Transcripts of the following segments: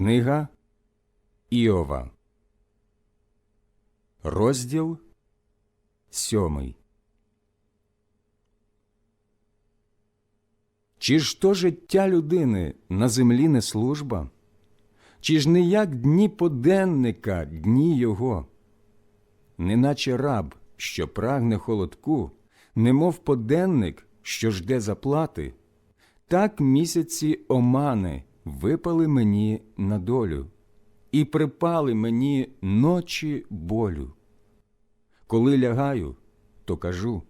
Книга Іова, розділ сьомий. Чи ж то життя людини на землі не служба? Чи ж не як дні поденника дні його? Неначе раб, що прагне холодку, немов поденник, що жде заплати, так місяці омани випали мені на долю, і припали мені ночі болю. Коли лягаю, то кажу,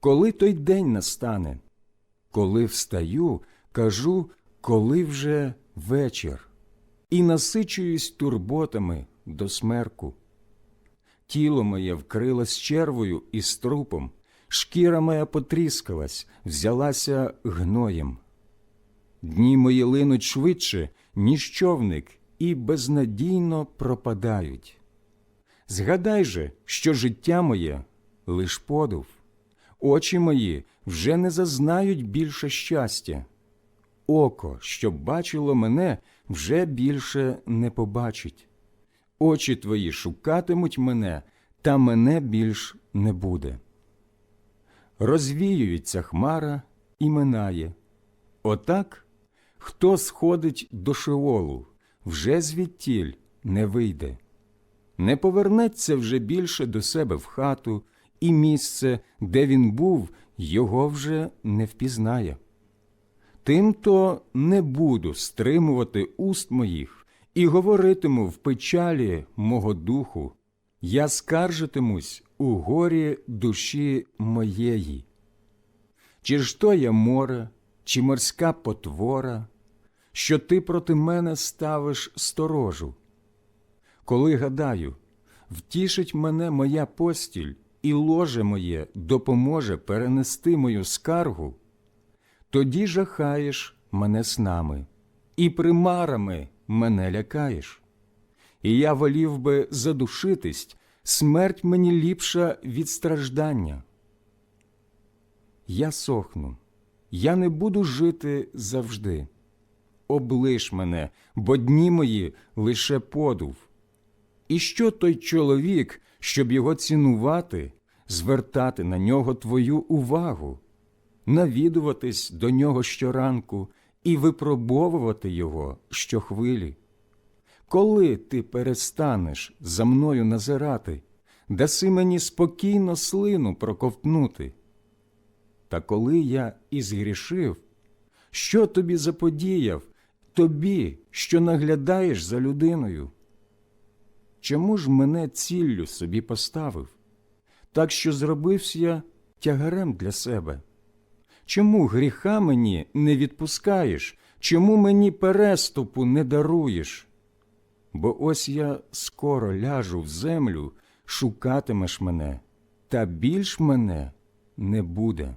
коли той день настане, коли встаю, кажу, коли вже вечір, і насичуюсь турботами до смерку. Тіло моє вкрилось червою і струпом, шкіра моя потріскалась, взялася гноєм. Дні мої линуть швидше, ніж човник, і безнадійно пропадають. Згадай же, що життя моє лиш подув, очі мої вже не зазнають більше щастя. Око, що бачило мене, вже більше не побачить. Очі твої шукатимуть мене, та мене більш не буде. Розвіюється хмара і минає. Отак, хто сходить до шеолу, вже звідтіль не вийде, не повернеться вже більше до себе в хату, і місце, де він був, його вже не впізнає. Тимто не буду стримувати уст моїх і говоритиму в печалі мого духу, я скаржитимусь у горі душі моєї. Чи ж то я море, чи морська потвора, що ти проти мене ставиш сторожу? Коли гадаю, втішить мене моя постіль, і ложе моє допоможе перенести мою скаргу, тоді жахаєш мене снами, і примарами мене лякаєш. І я волів би задушитись, смерть мені ліпша від страждання. Я сохну, я не буду жити завжди. Облиш мене, бо дні мої лише подув. І що той чоловік, щоб його цінувати, звертати на нього твою увагу, навідуватись до нього щоранку і випробовувати його щохвилі? Коли ти перестанеш за мною назирати, даси мені спокійно слину проковтнути? Та коли я і згрішив, що тобі заподіяв, тобі, що наглядаєш за людиною? Чому ж мене ціллю собі поставив, так що зробився я тягарем для себе? Чому гріха мені не відпускаєш, чому мені переступу не даруєш? Бо ось я скоро ляжу в землю, шукатимеш мене, та більш мене не буде.